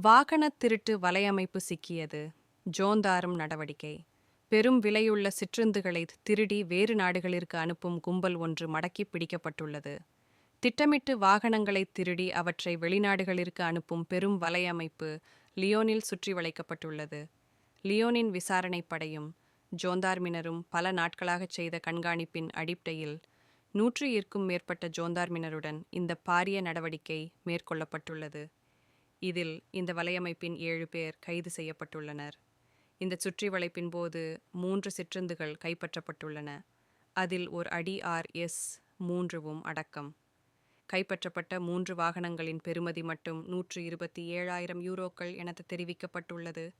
வாகன திருட்டு வலையமைப்பு சிக்கியது. ஜோந்தாரும் நடவடிக்கை. பெரும் விலையுள்ள சிற்றுந்துகளை திருடி வேறு நாடுகளிற்கு அனுப்பும் கும்பல் ஒன்று மடக்கி பிடிக்கப்பட்டுள்ளது. திட்டமிட்டு வாகனங்களை திருடி அவற்றை வெளிநாடுகளிற்கு அனுப்பும் பெரும் வலையமைப்பு லியோனில் சுற்றி வளைக்கப்பட்டுள்ளது. லியோனின் விசாரணை படையும் ஜோந்தார்மினரும் பல நாட்களாகச் செய்த கண்காணிப்பின் அடிப்படையில் நூற்று இருக்கும் மேற்பட்ட ஜோந்தார்மினருடன் இந்த பாரிய நடவடிக்கை மேற்கொள்ளப்பட்டுள்ளது. இதில் இந்த வலையமைப்பின் ஏழு பேர் கைது செய்யப்பட்டுள்ளனர். இந்த சுற்றி வளைப்பின் போது மூன்று சிற்றுந்துகள் கைப்பற்றப்பட்டுள்ளன. அதில் ஒரு அடி ஆர் எஸ் மூன்றுவும் அடக்கம். கைப்பற்றப்பட்ட மூன்று வாகனங்களின் பெறுமதி மட்டும் நூற்று இருபத்தி ஏழாயிரம் யூரோக்கள் என தெரிவிக்கப்பட்டுள்ளது.